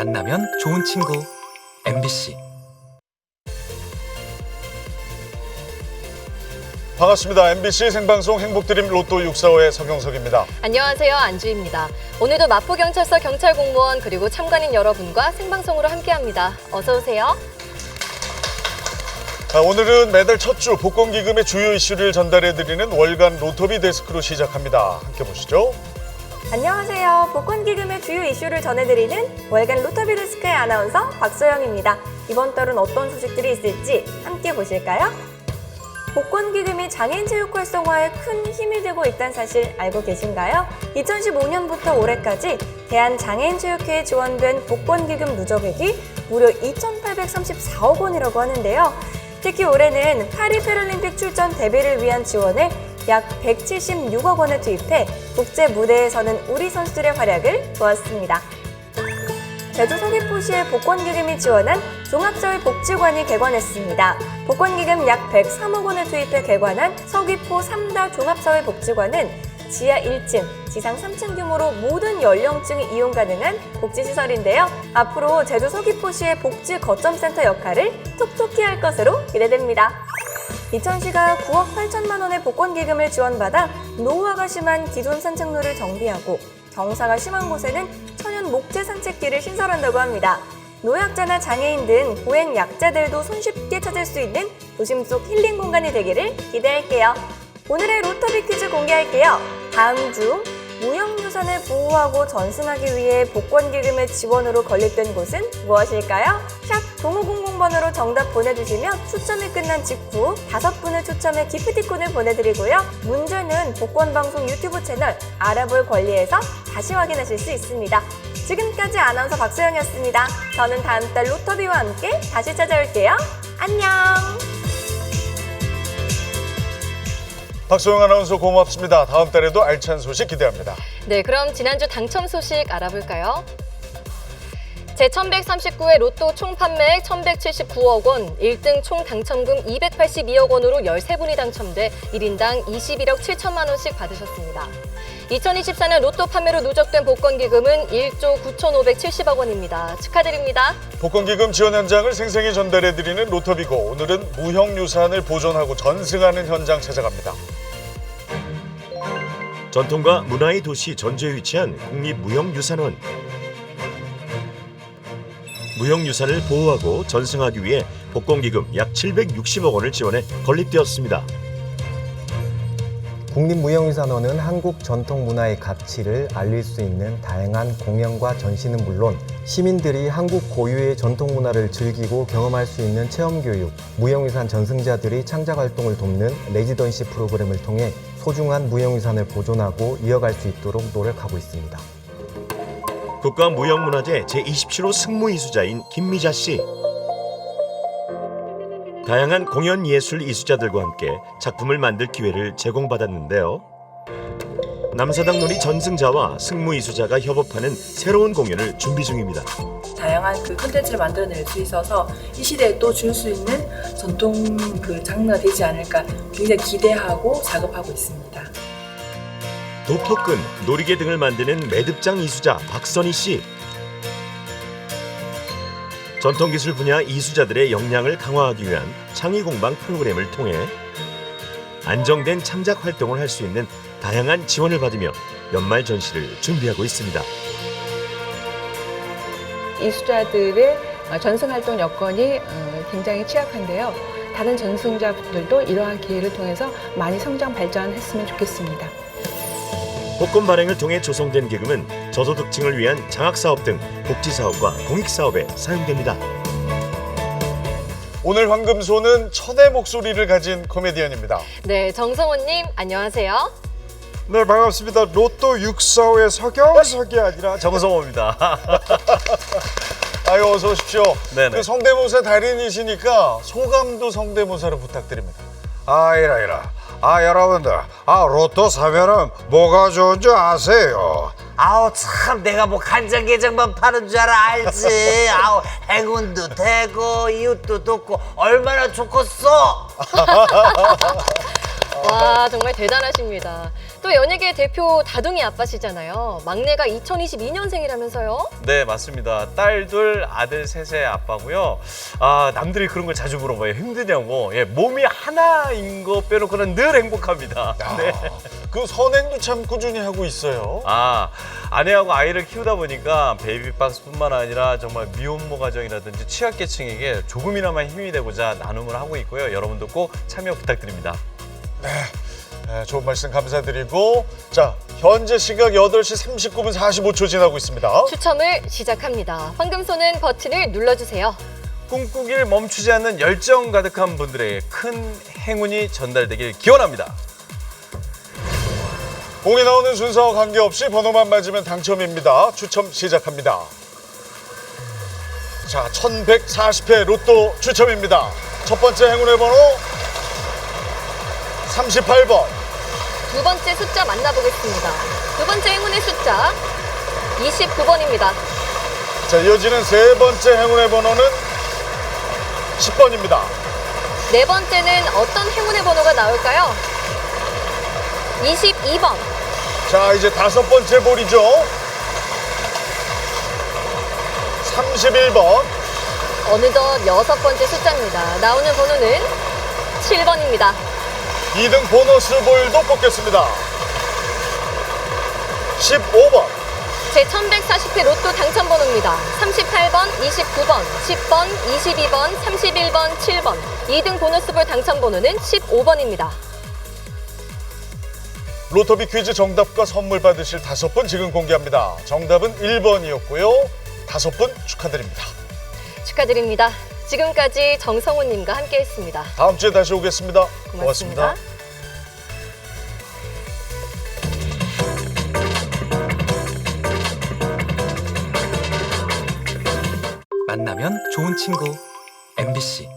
만나면 좋은 친구 MBC 반갑습니다. MBC 생방송 행복드림 로또 645의 서경석입니다. 안녕하세요. 안주입니다. 오늘도 마포경찰서 경찰 공무원 그리고 참관인 여러분과 생방송으로 함께합니다. 어서 오세요. 아, 오늘은 매달 첫 주 복권기금의 주요 이슈를 전달해드리는 월간 로터비 데스크로 시작합니다. 함께 보시죠. 안녕하세요. 복권 기금의 주요 이슈를 전해드리는 월간 로터비데스크의 아나운서 박소영입니다. 이번 달은 어떤 소식들이 있을지 함께 보실까요? 복권 기금이 장애인 체육 활성화에 큰 힘이 되고 있다는 사실 알고 계신가요? 2015년부터 올해까지 대한장애인체육회에 지원된 복권 기금 누적액이 무려 2,834억 원이라고 하는데요. 특히 올해는 파리 패럴림픽 출전 대비를 위한 지원을 약 176억 원을 투입해 국제 무대에 서는 우리 선수들의 활약을 보았습니다. 제주 서귀포시의 복권기금이 지원한 종합사회 복지관이 개관했습니다. 복권기금 약 103억 원을 투입해 개관한 서귀포 3다 종합사회 복지관은 지하 1층, 지상 3층 규모로 모든 연령층이 이용 가능한 복지시설인데요. 앞으로 제주 서귀포시의 복지 거점센터 역할을 톡톡히 할 것으로 기대됩니다. 이천시가 9억 8천만 원의 복권 기금을 지원받아 노후화가 심한 기존 산책로를 정비하고 경사가 심한 곳에는 천연 목재 산책길을 신설한다고 합니다. 노약자나 장애인 등 보행 약자들도 손쉽게 찾을 수 있는 도심 속 힐링 공간이 되기를 기대할게요. 오늘의 로터비 퀴즈 공개할게요. 다음 중 무형유산을 보호하고 전승하기 위해 복권 기금의 지원으로 건립된 곳은 무엇일까요? 샵 0500번으로 정답 보내주시면 추첨이 끝난 직후 다섯 분을 추첨해 기프티콘을 보내드리고요. 문제는 복권방송 유튜브 채널 알아볼 권리에서 다시 확인하실 수 있습니다. 지금까지 아나운서 박소영이었습니다. 저는 다음 달 로터비와 함께 다시 찾아올게요. 안녕! 박소영 아나운서 고맙습니다. 다음 달에도 알찬 소식 기대합니다. 네, 그럼 지난주 당첨 소식 알아볼까요? 제1139회 로또 총 판매액 1179억 원, 1등 총 당첨금 282억 원으로 13분이 당첨돼 1인당 21억 7천만 원씩 받으셨습니다. 2024년 로또 판매로 누적된 복권 기금은 1조 9,570억 원입니다. 축하드립니다. 복권 기금 지원 현장을 생생히 전달해 드리는 로터비고 오늘은 무형 유산을 보존하고 전승하는 현장 찾아갑니다. 전통과 문화의 도시 전주에 위치한 국립무형유산원. 무형유산을 보호하고 전승하기 위해 복권기금 약 760억 원을 지원해 건립되었습니다. 국립무형유산원은 한국 전통 문화의 가치를 알릴 수 있는 다양한 공연과 전시는 물론 시민들이 한국 고유의 전통 문화를 즐기고 경험할 수 있는 체험 교육, 무형유산 전승자들의 창작 활동을 돕는 레지던시 프로그램을 통해 소중한 무형유산을 보존하고 이어갈 수 있도록 노력하고 있습니다. 국가무형문화재 제27호 승무이수자인 김미자 씨. 다양한 공연 예술 이수자들과 함께 작품을 만들 기회를 제공받았는데요. 남사당 놀이 전승자와 승무이수자가 협업하는 새로운 공연을 준비 중입니다. 다양한 그 컨텐츠를 만들어낼 수 있어서 이 시대에 또 줄 수 있는 전통 그 장르가 되지 않을까 굉장히 기대하고 작업하고 있습니다. 도포끈, 놀이개 등을 만드는 매듭장 이수자 박선희 씨. 전통기술 분야 이수자들의 역량을 강화하기 위한 창의공방 프로그램을 통해 안정된 창작 활동을 할 수 있는 다양한 지원을 받으며 연말 전시를 준비하고 있습니다. 이수자들의 어, 전승 활동 여건이 어, 굉장히 취약한데요. 다른 전승자분들도 이러한 기회를 통해서 많이 성장 발전했으면 좋겠습니다. 복권 발행을 통해 조성된 기금은 저소득층을 위한 장학사업 등 복지사업과 공익사업에 사용됩니다. 오늘 황금소는 천의 목소리를 가진 코미디언입니다. 네, 정성호님 안녕하세요. 네 반갑습니다. 로또 645의 서경석이 아니라 정성호입니다. 아유 어서 오십시오. 네네. 그 성대모사 달인이시니까 소감도 성대모사로 부탁드립니다. 아 이라 이라. 아 여러분들 아 로또 사면은 뭐가 좋은 줄 아세요? 아우 참 내가 뭐 간장게장만 파는 줄 알아 알지 아우 행운도 되고 이웃도 돕고 얼마나 좋겠어 와, 정말 대단하십니다. 또 연예계 대표 다둥이 아빠시잖아요. 막내가 2022년생이라면서요? 네, 맞습니다. 딸 둘, 아들 셋의 아빠고요. 아, 남들이 그런 걸 자주 물어봐요. 힘드냐고. 예, 몸이 하나인 거 빼놓고는 늘 행복합니다. 네. 그 선행도 참 꾸준히 하고 있어요. 아, 아내하고 아이를 키우다 보니까 베이비박스뿐만 아니라 정말 미혼모 가정이라든지 취약계층에게 조금이나마 힘이 되고자 나눔을 하고 있고요. 여러분도 꼭 참여 부탁드립니다. 네, 좋은 말씀 감사드리고 자 현재 시각 8시 39분 45초 지나고 있습니다. 추첨을 시작합니다. 황금손은 버튼을 눌러주세요. 꿈꾸길 멈추지 않는 열정 가득한 분들에게 큰 행운이 전달되길 기원합니다. 공이 나오는 순서와 관계없이 번호만 맞으면 당첨입니다. 추첨 시작합니다. 자, 1140회 로또 추첨입니다. 첫 번째 행운의 번호 38번. 두 번째 숫자 만나보겠습니다. 두 번째 행운의 숫자 29번입니다. 자, 이어지는 세 번째 행운의 번호는 10번입니다. 네 번째는 어떤 행운의 번호가 나올까요? 22번. 자, 이제 다섯 번째 볼이죠. 31번. 어느덧 여섯 번째 숫자입니다. 나오는 번호는 7번입니다. 2등 보너스 볼도 뽑겠습니다. 15번. 제 1140회 로또 당첨 번호입니다. 38번, 29번, 10번, 22번, 31번, 7번. 2등 보너스볼 당첨 번호는 15번입니다. 로터비 퀴즈 정답과 선물 받으실 다섯 분 지금 공개합니다. 정답은 1번이었고요. 다섯 분 축하드립니다. 축하드립니다. 지금까지 정성훈님과 함께했습니다. 다음 주에 다시 오겠습니다. 고맙습니다. 만나면 좋은 친구 MBC